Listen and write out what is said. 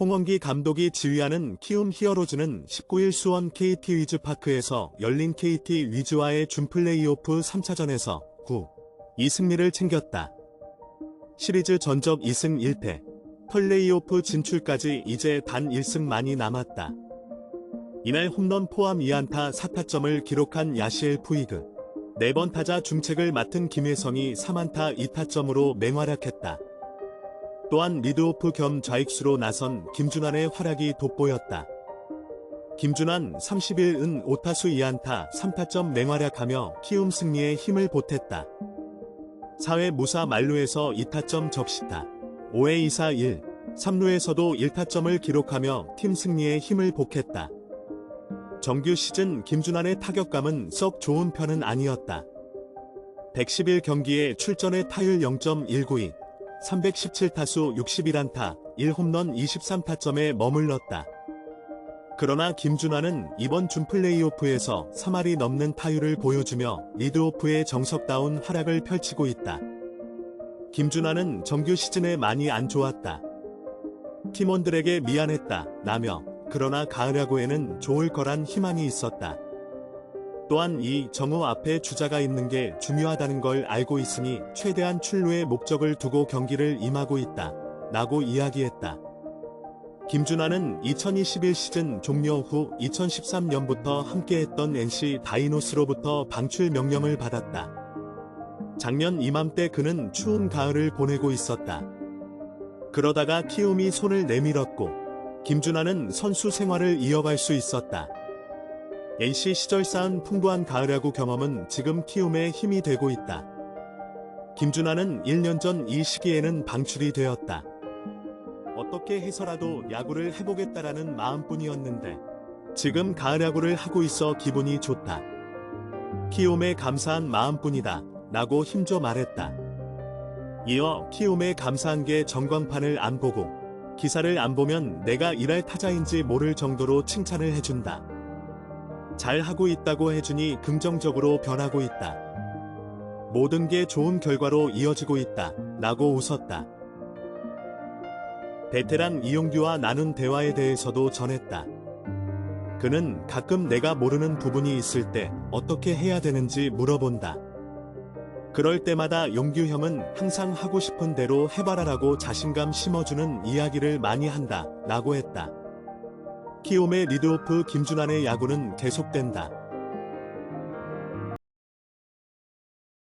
홍원기 감독이 지휘하는 키움 히어로즈는 19일 수원 KT 위즈파크에서 열린 KT 위즈와의 준 플레이오프 3차전에서 9, 2승리를 챙겼다. 시리즈 전적 2승 1패, 플레이오프 진출까지 이제 단 1승만이 남았다. 이날 홈런 포함 2안타 4타점을 기록한 야시엘 푸이그. 4번 타자 중책을 맡은 김혜성이 3안타 2타점으로 맹활약했다. 또한 리드오프 겸 좌익수로 나선 김준환의 활약이 돋보였다. 김준환 31은 5타수 2안타 3타점 맹활약하며 키움 승리에 힘을 보탰다. 4회 무사 만루에서 2타점 적시타, 5회 2사 1, 3루에서도 1타점을 기록하며 팀 승리에 힘을 복했다. 정규 시즌 김준환의 타격감은 썩 좋은 편은 아니었다. 111경기에 출전의 타율 0.192, 317타수 61안타, 1홈런 23타점에 머물렀다. 그러나 김준환은 이번 준 플레이오프에서 3할이 넘는 타율을 보여주며 리드오프의 정석다운 활약을 펼치고 있다. 김준환은 정규 시즌에 많이 안 좋았다. 팀원들에게 미안했다. 라며 그러나 가을 야구에는 좋을 거란 희망이 있었다. 또한 이 정우 앞에 주자가 있는 게 중요하다는 걸 알고 있으니 최대한 출루의 목적을 두고 경기를 임하고 있다. 라고 이야기했다. 김준환은 2021 시즌 종료 후 2013년부터 함께했던 NC 다이노스로부터 방출 명령을 받았다. 작년 이맘때 그는 추운 가을을 보내고 있었다. 그러다가 키움이 손을 내밀었고 김준환은 선수 생활을 이어갈 수 있었다. NC 시절 쌓은 풍부한 가을 야구 경험은 지금 키움의 힘이 되고 있다. 김준환은 1년 전 이 시기에는 방출이 되었다. 어떻게 해서라도 야구를 해보겠다라는 마음뿐이었는데 지금 가을 야구를 하고 있어 기분이 좋다. 키움에 감사한 마음뿐이다. 라고 힘줘 말했다. 이어 키움에 감사한 게 전광판을 안 보고 기사를 안 보면 내가 일할 타자인지 모를 정도로 칭찬을 해준다. 잘 하고 있다고 해주니 긍정적으로 변하고 있다. 모든 게 좋은 결과로 이어지고 있다. 라고 웃었다. 베테랑 이용규와 나눈 대화에 대해서도 전했다. 그는 가끔 내가 모르는 부분이 있을 때 어떻게 해야 되는지 물어본다. 그럴 때마다 용규 형은 항상 하고 싶은 대로 해봐라라고 자신감 심어주는 이야기를 많이 한다. 라고 했다. 키움의 리드오프 김준환의 야구는 계속된다.